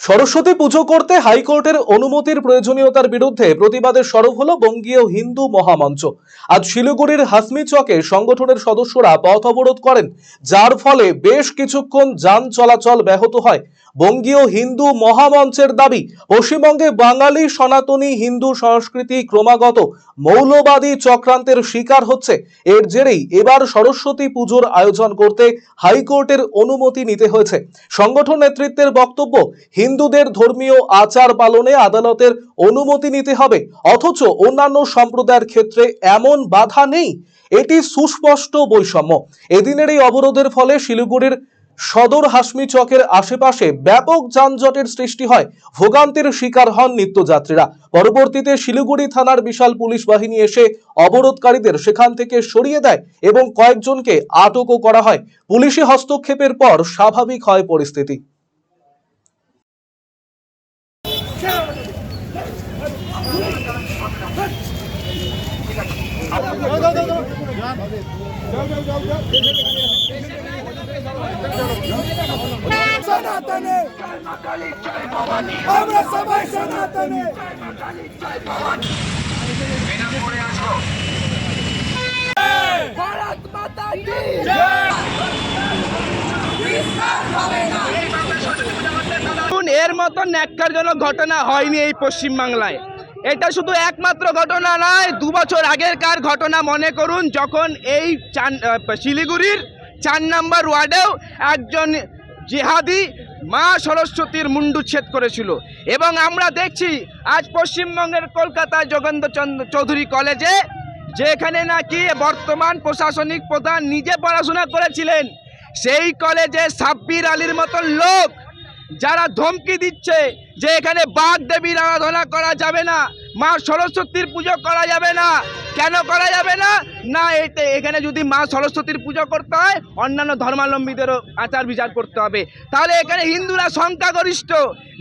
সরস্বতী পুজো করতে হাইকোর্টের অনুমতির প্রয়োজনীয়তার বিরুদ্ধে প্রতিবাদের সরব হল বঙ্গীয় হিন্দু মহামঞ্চ। আজ শিলিগুড়ির হাসমি চকে সংগঠনের সদস্যরা পথ অবরোধ করেন, যার ফলে বেশ কিছুক্ষণ যান চলাচল ব্যাহত হয়। বঙ্গীয় হিন্দু মহামঞ্চের দাবি, পশ্চিমবঙ্গে বাঙালি সনাতনী হিন্দু সংস্কৃতি ক্রমাগত মৌলবাদী চক্রান্তের শিকার হচ্ছে। এর জেরেই এবার সরস্বতী পুজোর আয়োজন করতে হাইকোর্টের অনুমতি নিতে হয়েছে। সংগঠন নেতৃত্বের বক্তব্য, হিন্দুদের ধর্মীয় আচার পালনে আদালতের অনুমতি নিতে হবে, অথচ অন্যান্য সম্প্রদায়ের ক্ষেত্রে এমন বাধা নেই। এটি সুস্পষ্ট বৈষম্য। এদিনের এই অবরোধের ফলে শিলিগুড়ির সদর হাসমি চকের আশেপাশে ব্যাপক যানজটের সৃষ্টি হয়। ভোগান্তির শিকার হন নিত্যযাত্রীরা। পরবর্তীতে শিলিগুড়ি থানার বিশাল পুলিশ বাহিনী এসে অবরোধকারীদের সেখান থেকে সরিয়ে দেয় এবং কয়েকজনকে আটকও করা হয়। পুলিশি হস্তক্ষেপের পর স্বাভাবিক হয় পরিস্থিতি। এর মতো ন্যাক্কারজনক ঘটনা হয়নি এই পশ্চিমবাংলায়। এটা শুধু একমাত্র ঘটনা নয়, দু বছর আগেরকার ঘটনা মনে করুন, যখন এই চান শিলিগুড়ির চার নাম্বার ওয়ার্ডেও একজন জিহাদি মা সরস্বতীর মুন্ডুচ্ছেদ করেছিল। এবং আমরা দেখছি আজ পশ্চিমবঙ্গের কলকাতায় যোগেন্দ্র চন্দ্র চৌধুরী কলেজে, যেখানে নাকি বর্তমান প্রশাসনিক প্রধান নিজে পড়াশোনা করেছিলেন, সেই কলেজে সাব্বির আলীর মতন লোক যারা ধমকি দিচ্ছে যে এখানে বাঘ দেবীর আরাধনা করা যাবে না, মা সরস্বতীর পুজো করা যাবে না, কেন করা যাবে না? না, এতে এখানে যদি মা সরস্বতীর পুজো করতে হয়, অন্যান্য ধর্মাবলম্বীদেরও আচার বিচার করতে হবে। তাহলে এখানে হিন্দুরা সংখ্যাগরিষ্ঠ,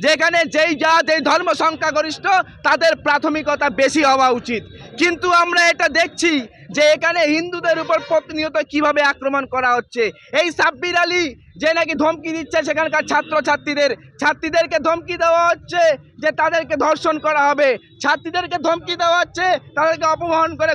যেখানে যেই জাত এই ধর্ম সংখ্যাগরিষ্ঠ, তাদের প্রাথমিকতা বেশি হওয়া উচিত। কিন্তু আমরা এটা দেখছি যে এখানে হিন্দুদের উপর প্রতিনিয়ত কীভাবে আক্রমণ করা হচ্ছে? এই সাব্বির আলী যে নাকি ধমকি দিচ্ছে সেখানকার ছাত্র ছাত্রীদের ছাত্রীদেরকে ধমকি দেওয়া হচ্ছে যে তাদেরকে ধর্ষণ করা হবে। ছাত্রীদেরকে ধমকি দেওয়া হচ্ছে, তাদেরকে অপহরণ করে